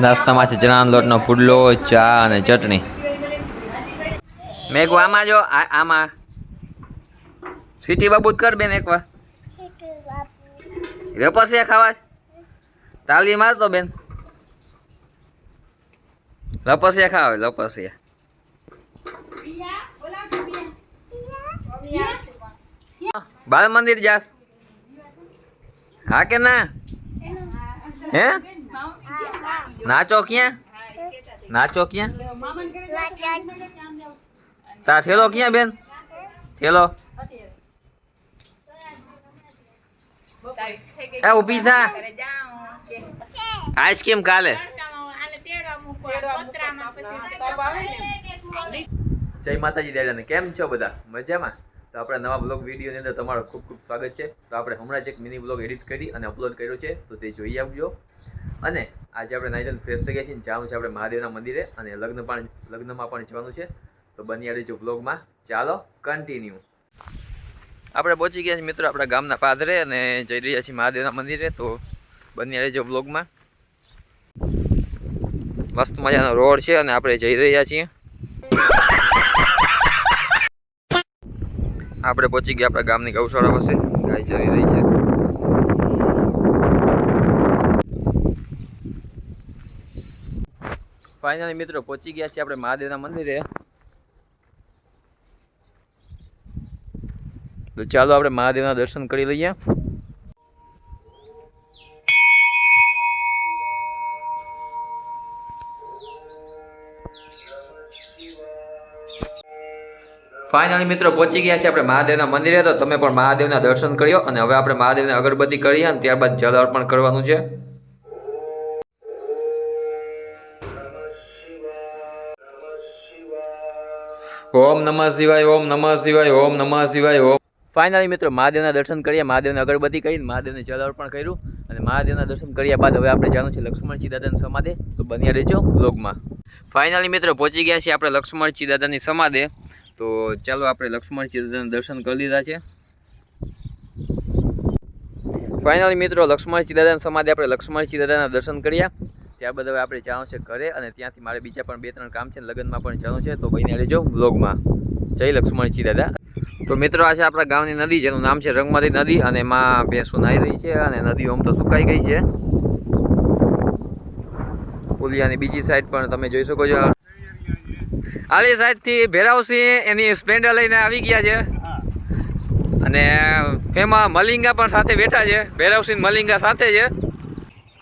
નાસ્તામાં છે ચણાનો લોટનો પુડલો, ચા અને ચટણી. મેઘુ, આમાં જો આમાં. સીટી બાબૂત કર બેન એકવાર. વેપસિયા ખાવા? તાલી મારતો બેન. લપસિયા ખાવે લપસિયા બાળ મંદિર જાસ હા કે ના? હે? નાચો ક્યાં? નાચો ક્યાં? તા થેલો ક્યાં બેન? થેલો એ ઊભી થા. આઈસ્ક્રીમ કાલે. જય માતાજી દાદાને. કેમ છો બધા? મજામાં? તો આપણે નવા બ્લોગ વિડીયોની અંદર તમારું ખૂબ ખૂબ સ્વાગત છે. તો આપણે હમણાં જ એક મિની બ્લોગ એડિટ કરી અને અપલોડ કર્યો છે. તો તે જોઈ આવજો અને આજે આપણે નાઇટન ફ્રેશ થઈ ગયા છીએ જવાનું છે આપણે મહાદેવના મંદિરે અને લગ્ન પણ, લગ્નમાં પણ જવાનું છે. તો બની આવજો બ્લોગમાં ચાલો કન્ટિન્યુ આપણે પહોંચી ગયા છીએ મિત્રો આપણા ગામના પાદરે અને જઈ રહ્યા છીએ મહાદેવના મંદિરે. તો બની રહેજો બ્લોગમાં મસ્ત મજાનો રોડ છે અને આપણે જઈ રહ્યા છીએ. આપણે પહોંચી ગયા આપણા ગામની ગૌશાળા પાસે. ગાય ચરી રહી છે. ફાઇનલી મિત્રો પહોંચી ગયા છીએ આપણે મહાદેવના મંદિરે. તો ચાલો આપણે મહાદેવના દર્શન કરી લઈએ. ફાઇનલી મિત્રો, પહોંચી ગયા છે આપણે મહાદેવના મંદિરે. તો તમે પણ મહાદેવના દર્શન કર્યો અને હવે આપણે મહાદેવને અગરબત્તી કરીએ અને ત્યારબાદ જલ અર્પણ કરવાનું છે. ઓમ નમઃ શિવાય, ઓમ નમઃ શિવાય, ઓમ નમઃ શિવાય, ઓમ. ફાઇનલી મિત્રો, મહાદેવના દર્શન કરીએ, મહાદેવને અગરબત્તી કરીને મહાદેવને જલ અર્પણ કર્યું અને મહાદેવના દર્શન કર્યા બાદ હવે આપણે જાણવું છે લક્ષ્મણજી દાદાની સમાધે. તો બન્યા રહેજો બ્લોગમાં ફાઇનલી મિત્રો, પહોંચી ગયા છીએ આપણે લક્ષ્મણજી દાદાની સમાધે. તો ચાલો આપણે લક્ષ્મણજી દાદાના દર્શન કરી લીધા છે. ફાઇનલી મિત્રો લક્ષ્મણજી દાદાની સમાધે આપણે લક્ષ્મણજી દાદાના દર્શન કર્યા. ત્યારબાદ હવે આપણે જવાનું છે ઘરે અને ત્યાંથી મારે બીજા પણ બે ત્રણ કામ છે લગ્નમાં પણ જવાનું છે. તો ભાઈને લેજો વ્લોગમાં. જય લક્ષ્મણજી દાદા તો મિત્રો, આ છે આપણા ગામની નદી, જેનું નામ છે રંગમતી નદી અને એમાં ભેંસો નાહી રહી છે અને નદી ઓમ તો સુકાઈ ગઈ છે. પુલિયાની બીજી સાઈડ પણ તમે જોઈ શકો છો. આલી સાહેબથી ભેરાવસિંહ એની સ્પ્લેન્ડર લઈને આવી ગયા છે. અને એમાં મલિંગા પણ સાથે બેઠા છે. ભેરાવસિંહ મલિંગા સાથે છે.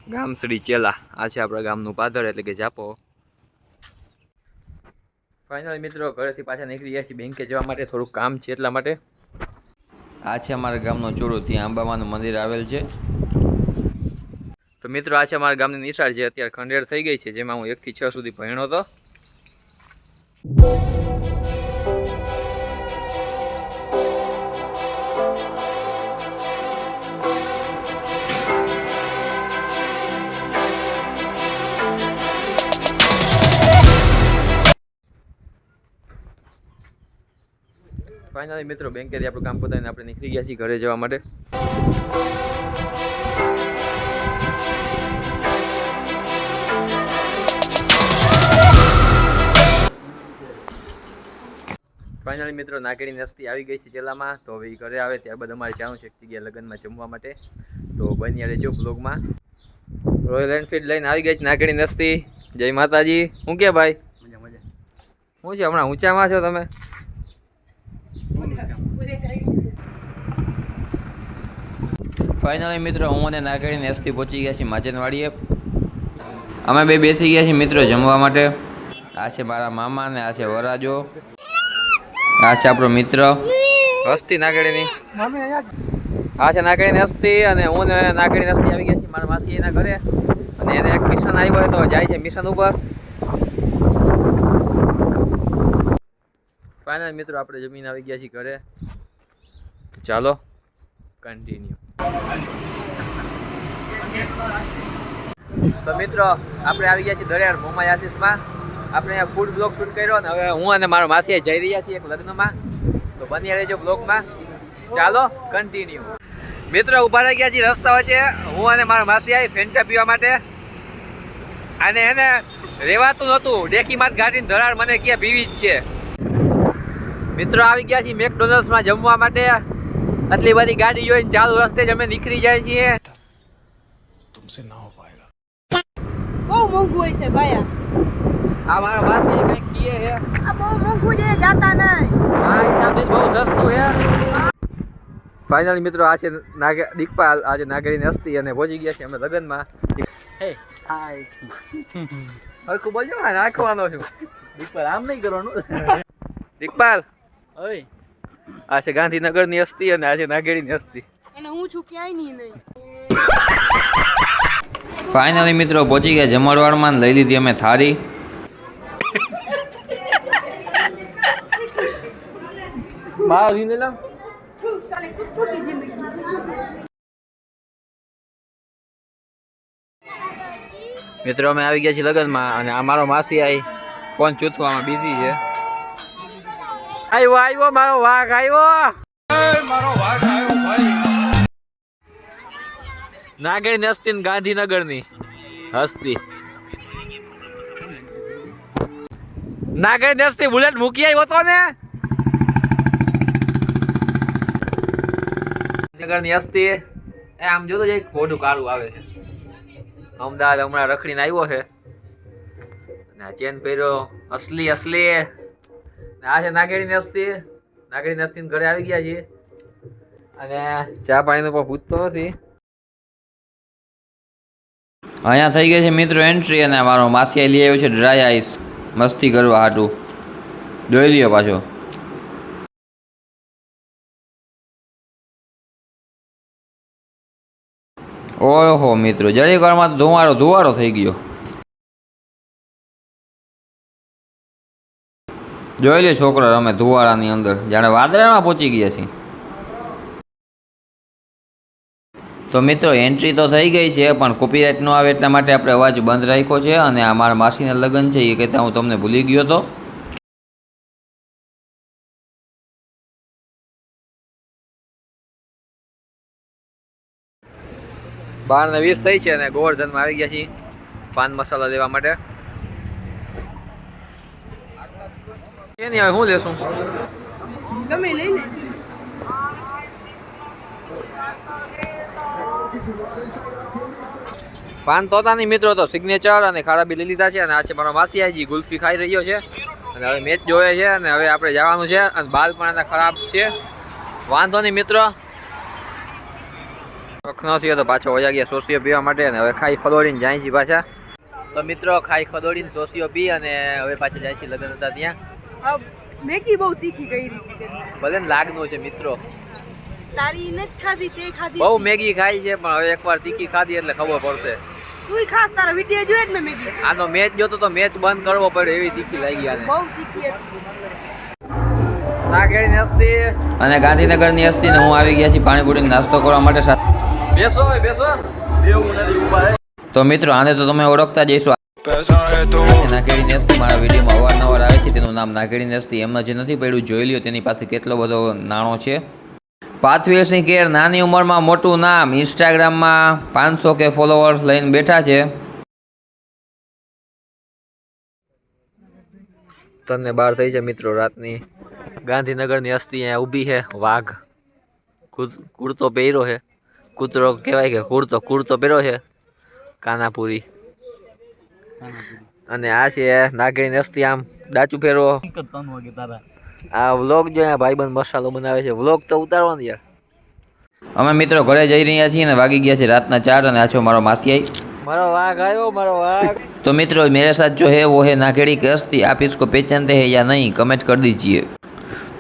ગામસડી ચેલા. આ છે આપણા ગામનું પાદર, એટલે કે જાપો. ફાઇનલ મિત્રો, ઘરેથી પાછા નીકળી ગયા છીએ બેંકે જવા માટે. થોડુંક કામ છે એટલા માટે. આ છે અમારા ગામનો ચોરો. ત્યાં અંબામાનું મંદિર આવેલ છે. તો મિત્રો, આ છે અમારા ગામની નિશાળ જે અત્યારે ખંડેર થઈ ગઈ છે, જેમાં હું એકથી છ સુધી ભણ્યો હતો. ફાઇનલી મિત્રો બેંકેથી આપણું કામ પતાવીને આપણે નીકળી ગયા છીએ ઘરે જવા માટે. ફાઇનલી મિત્રો નાગેડી નસ્તી આવી ગઈ છે ચેલામાં. તો હવે ઘરે આવે ત્યારબાદ અમારે જવાનું છે એક જગ્યાએ લગ્નમાં જમવા માટે. તો બની રહેજો બ્લોગમાં રોયલ એનફિલ્ડ લઈને આવી ગઈ છે નાગેડી નસ્તી. જય માતાજી. હું કે ભાઈ? મજા મજા. શું છે હમણાં ઊંચામાં છો તમે? ફાઇનલી મિત્રો હું અને નાગેડી નસ્તી પહોંચી ગયા છીએ માજનવાડીએ. અમે બે બેસી ગયા છીએ મિત્રો જમવા માટે. આ છે મારા મામા ને આ છે વરાજો. આ છે આપણો મિત્ર. હસ્તી નાગડીની આ છે નાગડીની હસ્તી અને હું ને નાગડીની હસ્તી આવી ગયા છીએ મારા માસી એના ઘરે. અને એને એક મિશન આવ્યું હોય તો જાય છે મિશન ઉપર. ફાઇનલ મિત્રો આપણે જમીન આવી ગયા છીએ ઘરે. ચાલો કન્ટિન્યુ તો મિત્રો આપણે આવી ગયા છીએ દરિયાળ મોમા આશીષમાં. આપણે ફૂડ બ્લોગ શૂટ કર્યો ને હવે હું અને મારો માસી જઈ રહ્યા છીએ એક લગ્નમાં. તો બની રહેજો બ્લોગમાં ચાલો કન્ટિન્યુ મિત્રો ઊભા રહી ગયા છે રસ્તા વચ્ચે. હું અને મારા માસી આવી ફેન્ટા પીવા માટે. અને એને રહેવાતું નહોતું. ડેકીમાં ગાડીની ધરાડ મને ક્યાં પીવી જ છે. મિત્રો આવી ગયા છીએ મેકડોનલ્ડ્સમાં જમવા માટે. આટલી બધી ગાડી જોઈને ચાલુ રસ્તે જ અમે નીકળી જાય છીએ. તુમસે ના હો પાએગા બહુ મોંઘું હોય છે ભાયા આ મારા માસી કંઈક કીએ હે આ બહુ મોંઘું છે જાતા નહીં. આ હિસાબે બહુ સસ્તું હે ફાઇનલી મિત્રો આ છે નાગે દીકપાલ આજે નાગરીની અસ્થિ અને પહોંચી ગયા છે અમે લગ્નમાં. હે. હાય હરખું બોલજો ને નાખવાનો છું. દીકરા આમ નહીં કરવાનું. દીકપાલ ઓય. આ છે ગાંધીનગરની અસ્થિ અને આજે નાગેડીની હસ્તી. અને હું છું ક્યાંય નહીં. નહીં ફાઇનલી મિત્રો પહોંચી ગયા જમણવાડમાં લઈ લીધી અમે થાળી. મારો રીને લાવ થુ સાલે કુત્તુકી જિંદગી. મિત્રો અમે આવી ગયા છીએ લગ્નમાં અને આ મારો માસી આઈ. ફોન ચૂથવામાં બિઝી છે. આવ્યો આવ્યો મારો વાઘ આવ્યો નાગેડી હસ્તી ને ગાંધીનગરની હસ્તી. નાગેડી હસ્તી બુલેટ મૂકી આવ્યો તો ને. નગરની હસ્તી. એ આમ જોતો જાય મોઢું કાળું આવે છે. અમદાવાદ હમણાં રખડીને આવ્યો છે. અને ચેન પહેર્યો. અસલી અસલી. આ છે નાગેડીની અસ્તી નાગેડીની અસ્તી ઘરે આવી ગયા છીએ. અને ચા પાણીનો પણ પૂછતો નથી. અહીંયા થઈ ગઈ છે મિત્રો એન્ટ્રી અને મારો માસી લઈ આવ્યો છે ડ્રાય આઈસ મસ્તી કરવા હાટું. જોઈ લ્યો પાછો. ઓહો મિત્રો જરીક વારમાં ધુવાડો ધુવાડો થઈ ગયો. જોઈ લે છોકરો, અમે ધુવાડાની અંદર, જાણે વાદળામાં પહોંચી ગયા છીએ. તો મિત્રો એન્ટ્રી તો થઈ ગઈ છે, પણ કોપીરાઇટ ન આવે એટલા માટે આપણે અવાજ બંધ રાખ્યો છે, અને આ મારા માસીના લગ્ન છે, એ કહેતા હું તમને ભૂલી ગયો હતો બાર ને વીસ થઈ છે અને ગોવર્ધનમાં આવી ગયા છીએ પાન મસાલા લેવા માટે. એની હવે શું લેશું? ગમે લઈ લે. પાન તોતાની મિત્રો તો સિગ્નેચર અને ખારાબી લઈ લીધા છે અને આ છે મારો માસીયાજી ગુલ્ફી ખાઈ રહ્યો છે. અને હવે મેચ જોવે છે અને હવે આપણે જવાનું છે અને બાલ પણ એના ખરાબ છે. વાંધો નહીં મિત્રો. ન થયો તો પાછો વયા ગયા સોસીઓ પીવા માટે અને હવે ખાઈ ખદોડીને જાય છે પાછા. તો મિત્રો ખાઈ ખદોડીને સોસીઓ પી અને હવે પાછા જાય છે લગ્ન હતા ત્યાં. મેગી બહુ તીખી કરી હતી ભલે ને લાગનું છે મિત્રો. તારી નથી ખાધી તે ખાધી બહુ મેગી ખાઈ છે પણ હવે એકવાર તીખી ખાધી એટલે ખબર પડશે. તુંય ખાસ તારો વીડિયો જોયો જ મેં મેગી? તો મેચ જોતો તો મેચ બંધ કરવો પડ્યો એવી તીખી લાગી આને. બહુ તીખી હતી. નાગેડી અને ગાંધીનગરની હસ્તીને હું આવી ગયા છીએ પાણીપુરીનો નાસ્તો કરવા માટે સાથે. બેસો બેસો. એવું નથી ઊભા તો મિત્રો, આને તો તમે ઓળખતા જઈશો નાગેડી નેસ્તી મારા વિડીયોમાં અવારનવાર આવે છે. તેનું નામ નાગેડી નેસ્તી. એમને જે નથી પડ્યું, જોઈ લ્યો, તેની પાસે કેટલો બધો નાણો છે. પાર્થવીરસિંહ કેર નાની ઉંમરમાં મોટું નામ. ઇન્સ્ટાગ્રામમાં પાંચસો કે ફોલોવર્સ લઈને બેઠા છે. તને બાર થઈ છે મિત્રો, રાતની. ગાંધીનગરની અસ્થિ અહીંયા ઊભી છે. વાઘ. કુર્તો પહેર્યો છે. કૂતરો કહેવાય કે કુર્તો કુર્તો પહેર્યો છે કાનાપુરી. અને આ છે નાગરીની અસ્થિ આમ ડાચું ફેરવો આ વ્લોગ જો ભાઈબંધ મસાલો બનાવે છે વ્લોગ તો ઉતારવાનો યાર. અમે મિત્રો ઘરે જઈ રહ્યા છીએ અને વાગી ગયા છે રાતના ચાર અને આછો મારો માસી આવી મારો વાઘ આવ્યો મારો વાઘ. તો મિત્રો મેરે સાથ જો હે વો હે નાગેડી કે અસ્થિ આપ ઇસકો પહેચાનતે હે યા નહીં કમેન્ટ કરી દીજીએ.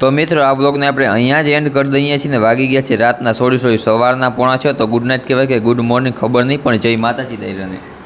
તો મિત્રો, આ બ્લોગને આપણે અહીંયા જ એન્ડ કરી દઈએ છીએ ને વાગી ગયા છે રાતના સોળી સોળી સવારના પોણા છે, તો ગુડ નાઇટ કહેવાય કે ગુડ મોર્નિંગ ખબર નહીં, પણ જય માતાજી દઈ